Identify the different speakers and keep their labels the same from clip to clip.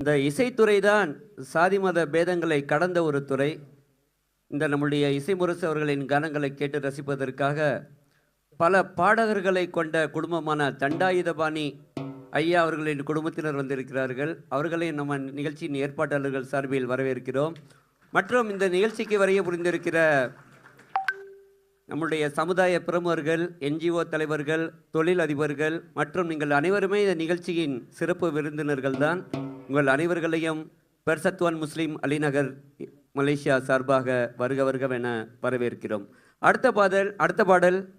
Speaker 1: இந்த இசைத்துறை தான் சாதி மத பேதங்களை கடந்த ஒரு துறை. இந்த நம்முடைய இசை முரசு அவர்களின் கானங்களை கேட்டு ரசிப்பதற்காக பல பாடகர்களை கொண்ட குடும்பமான தண்டாயுதபாணி ஐயா அவர்களின் குடும்பத்தினர் வந்திருக்கிறார்கள். அவர்களை நம்ம நிகழ்ச்சியின் ஏற்பாட்டாளர்கள் சார்பில் வரவேற்கிறோம். மற்றும் இந்த நிகழ்ச்சிக்கு வரைய புரிந்திருக்கிற நம்முடைய சமுதாய பிரமுகர்கள் என்ஜிஓ தலைவர்கள் தொழில் அதிபர்கள் மற்றும் நீங்கள் அனைவருமே இந்த நிகழ்ச்சியின் சிறப்பு விருந்தினர்கள் தான் உங்கள் அனைவர்களையும் பெர்சத்வான் முஸ்லீம் அலிநகர் மலேசியா சார்பாக வருக வருகவென வரவேற்கிறோம். அடுத்த பாடல் அடுத்த பாடல்.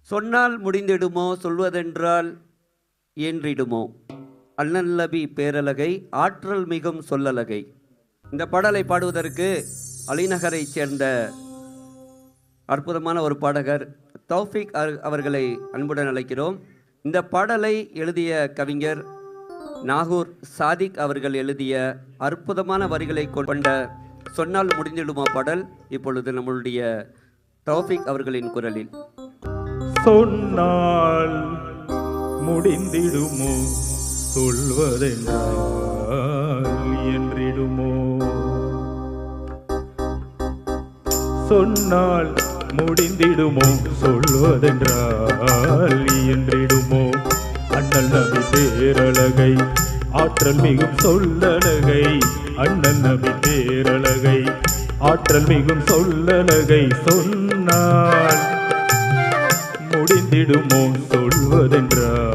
Speaker 1: சொன்னால் முடிந்திடுமோ சொல்வதென்றால் இயன்றிடுமோ அல்லல்லபி பேரலகை ஆற்றல் மிகும் சொல்லலகை இந்த பாடலை பாடுவதற்கு அலிநகரைச் சேர்ந்த அற்புதமான ஒரு பாடகர் தௌஃபிக் அவர்- அவர்களை அன்புடன் அழைக்கிறோம். இந்த பாடலை எழுதிய கவிஞர் நாகூர் சாதிக் அவர்கள் எழுதிய அற்புதமான வரிகளை கொண்ட சொன்னால் முடிந்திடுமா பாடல் இப்பொழுது நம்மளுடைய தௌஃபிக் அவர்களின் குரலில்.
Speaker 2: சொன்னால் முடிந்திடுமோ? சொல்வதென்றால் என்றிடுமோ? சொன்னால் முடிந்திடுமோ? சொல்வதென்றால் என்றிடுமோ? அண்ணன் நபி பேரழகை ஆற்றல் மிகும் சொல்லழகை அண்ணன் நபி பேரழகை ஆற்றல் மிகும் சொல்லழகை சொன்னால் முடிந்திடுமோ சொல்வதென்றார்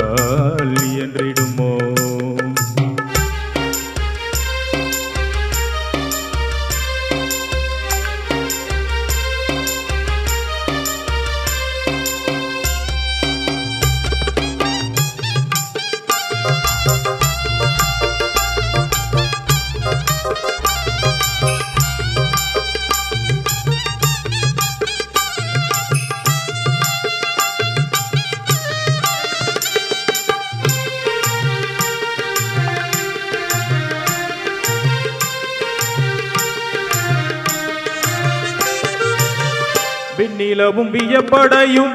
Speaker 2: விண்ணிலவும் வியப்படையும்.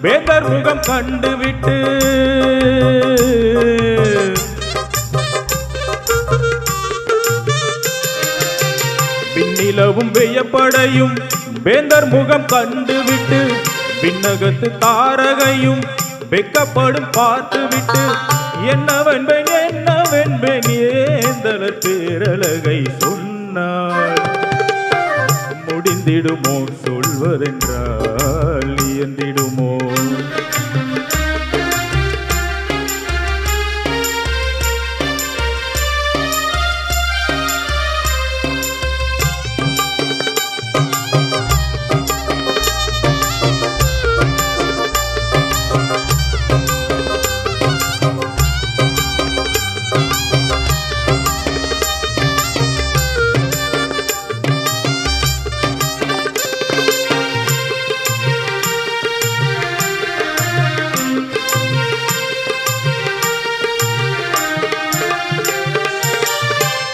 Speaker 2: வேந்தர் முகம் கண்டுவிட்டு. விண்ணிலவும் வியப்படையும். வேந்தர் முகம் கண்டுவிட்டு. விண்ணகத்து தாரகையும் வெக்கப்படும் பார்த்துவிட்டு. என்னவென்பேன் என்னவென்பேன் ஏந்தல பேரழகை சொன்ன முடிந்திடுமோ சொல்வதென்றால் இயந்திடுமோ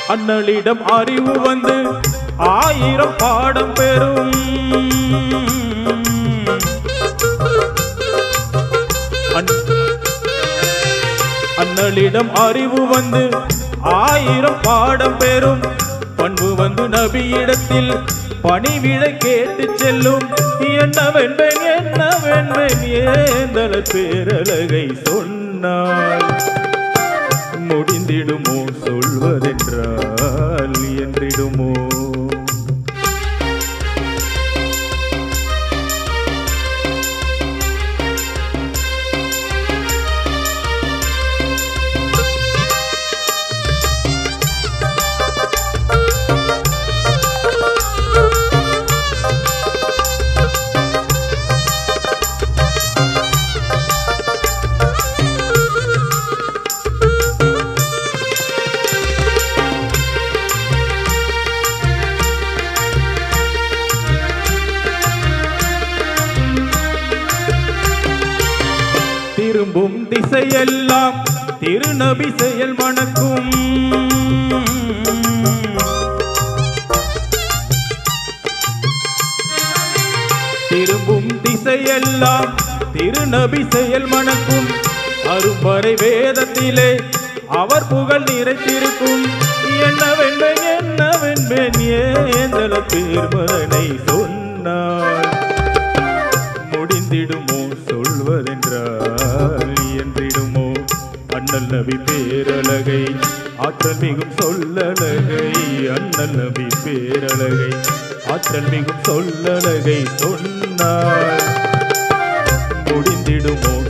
Speaker 2: அண்ணலிடம் அறிவு வந்து ஆயிரம் பாடம் பெறும். அண்ணலிடம் அறிவு வந்து ஆயிரம் பாடம் பெறும். பண்பு வந்து நபியிடத்தில் பணிவிட கேட்டு செல்லும். என்னவென்பேன் என்னவென்பேன் ஏந்தல பேரழகை சொன்னாள் முடிந்திடுமோ சொல்வதென்றால் என்றிடுமோ? திரும்பும் திசையெல்லாம் திருநபி செயல் மணக்கும். திரும்பும் திசையெல்லாம் திருநபி செயல் மணக்கும். அரும்பறை வேதத்திலே அவர் புகழ் நிறைத்திருக்கும். என்னவென்பேன் என்னவென்பேன் ஏந்தல பேர்மதனை சொன்னார் சொல்வதென்றால் என்றிடுமோ அண்ணல் நபி பேரழகை ஆற்றல் மிகும் சொல்லழகை அண்ணல் நபி பேரழகை ஆற்றல் மிகும் சொல்லழகை சொன்னார். முடிந்திடுமோ?